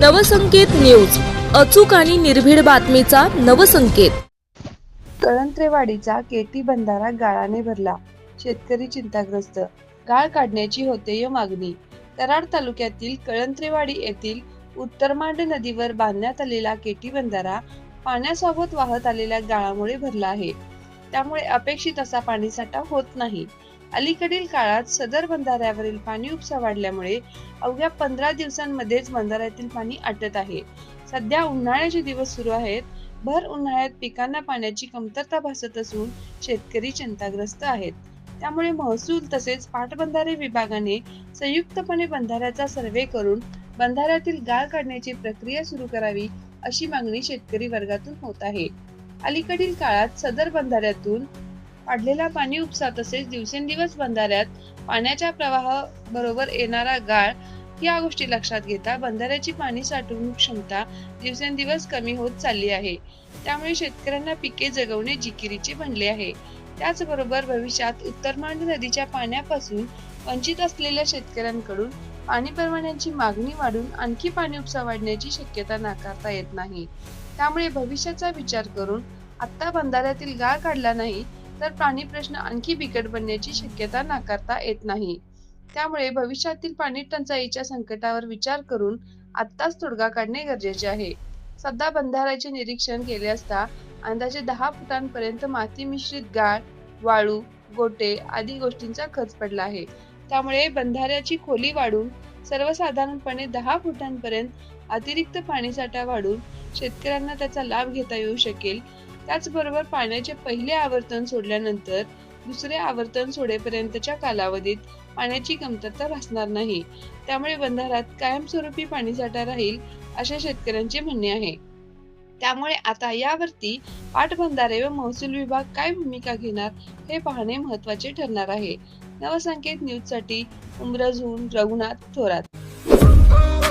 Navsanket news. अचूक आणि निर्भीड बातमीचा नवसंकेत. कळंत्रेवाडीचा केटी बंधारा गाळाने भरला. शेतकरी चिंताग्रस्त. गाळ काढण्याची होते मागणी. कराड तालुक्यातील कळंत्रेवाडी येथील उत्तरमांड नदीवर बांधण्यात आलेला केटी बंधारा पाण्यासोबत वाहत आलेल्या गाळामुळे भरला आहे. त्यामुळे अपेक्षित असा पाणीसाठा होत नाही. अलीकडील काळात सदर बंधाऱ्यावरील पाणी उपसा वाढल्यामुळे अवघ्या पंधरा दिवसांमध्येच बंधाऱ्यातील पाणी आटत आहे. सध्या उन्हाळ्याचे दिवस सुरू आहेत. भर उन्हाळ्यात पिकांना पाण्याची कमतरता भासत असून शेतकरी चिंताग्रस्त आहेत. त्यामुळे महसूल तसेच पाटबंधारे विभागाने संयुक्तपणे बंधाऱ्याचा सर्वे करून बंधाऱ्यातील गाळ काढण्याची प्रक्रिया सुरू करावी अशी मागणी शेतकरी वर्गातून होत आहे. अलीकडील काळात सदर बंधाऱ्यातून वाढलेला पाणी उपसा तसेच दिवसेंदिवस बंधाऱ्यात पाण्याच्या प्रवाह बरोबर येणारा गाळ या गोष्टी लक्षात घेता बंधाऱ्याची पाणी साठवणूक क्षमता दिवसेंदिवस कमी होत चालली आहे. त्यामुळे शेतकऱ्यांना पिके जगवणे जिकिरीचे बनले आहे. त्याचबरोबर भविष्यात उत्तरमांड नदीच्या पाण्यापासून वंचित असलेल्या शेतकऱ्यांकडून पाणी परवान्यांची मागणी वाढून आणखी पाणी उपसा वाढण्याची शक्यता नाकारता येत नाही. त्यामुळे भविष्याचा विचार करून आत्ता बंधाऱ्यातील गाळ काढला नाही तर पाणी प्रश्न आणखी बिकट बनण्याची शक्यता नाकारता येत नाही. त्यामुळे भविष्यातील पाणी टंचाईच्या संकटावर विचार करून आत्ताच तोडगा काढणे गरजेचे आहे. सध्या बंधाऱ्याचे निरीक्षण केले असता अंदाजे दहा फुटांपर्यंत माती मिश्रित गाळ वाळू गोटे आदी गोष्टींचा खच पडला आहे. त्यामुळे बंधाऱ्याची खोली वाढून सर्वसाधारणपणे दहा फुटांपर्यंत अतिरिक्त पाणीसाठा वाढून शेतकऱ्यांना त्याचा लाभ घेता येऊ शकेल. त्याचबरोबर पाण्याचे पहिले आवर्तन सोडल्यानंतर दुसरे आवर्तन सोडेपर्यंतच्या कालावधीत पाण्याची कमतरता भासणार नाही. त्यामुळे बंधारात कायमस्वरूपी पाणीसाठा राहील असे शेतकऱ्यांचे म्हणणे आहे. त्यामुळे आता यावरती पाटबंधारे व महसूल विभाग काय भूमिका घेणार हे पाहणे महत्त्वाचे ठरणार आहे. नवसंकेत न्यूजसाठी उमरजहून रघुनाथ थोरात.